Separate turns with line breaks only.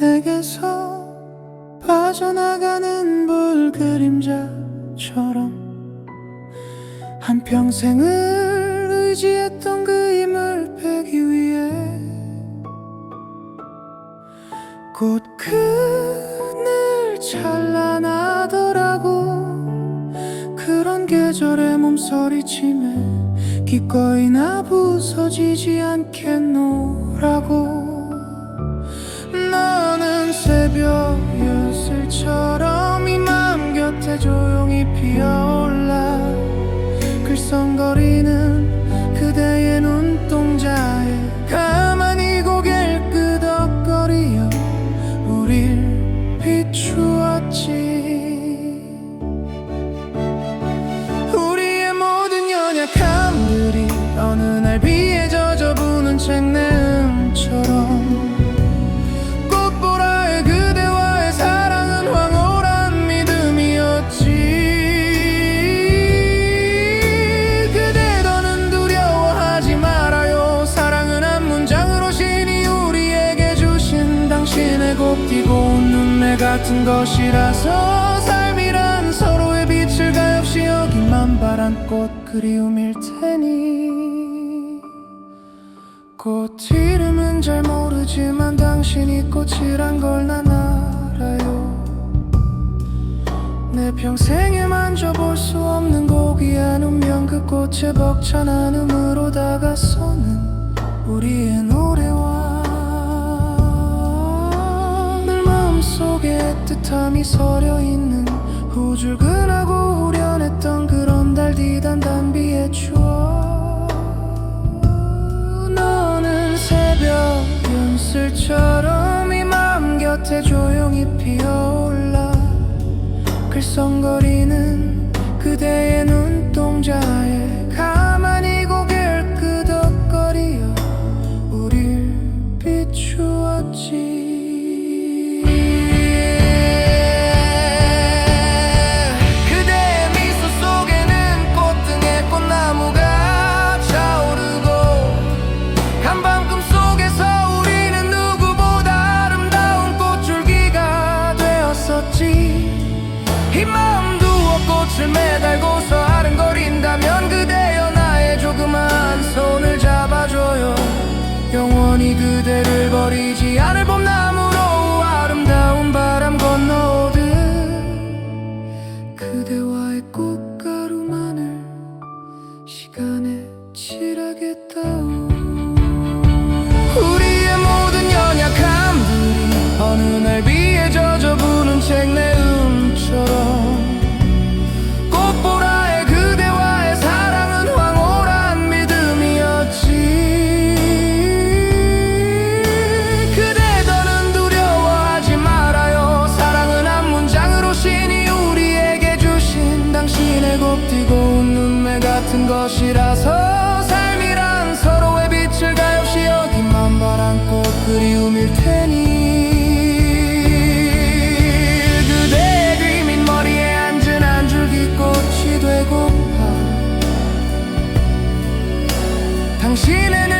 내게서 빠져나가는 불 그림자처럼 한평생을 의지했던 그 힘을 빼기 위해 꽃 그늘 찬란하더라고. 그런 계절에 몸서리침에 기꺼이 나 부서지지 않겠노라고 조 당신의 곱디고 눈매 같은 것이라서 삶이란 서로의 빛을 가엾이 여기만 바란 꽃 그리움일 테니 꽃 이름은 잘 모르지만 당신이 꽃이란 걸 난 알아요. 내 평생에 만져볼 수 없는 고귀한 운명 그 꽃에 벅찬 한음으로 다가서는 우리의 노래와 애틋함이 서려 있는 후줄근하고 후련했던 그런 달디 단 단비의 추억. 너는 새벽 연슬처럼 이 마음 곁에 조용히 피어올라 글썽거리는 그대의 눈동자에 origine 같은 것이라서 삶이란 서로의 빛을 가엾이 여기만 바란꽃 그리움일 테니. 그대의 귀민 머리에 앉은 한 줄기 꽃이 되고파. 당신은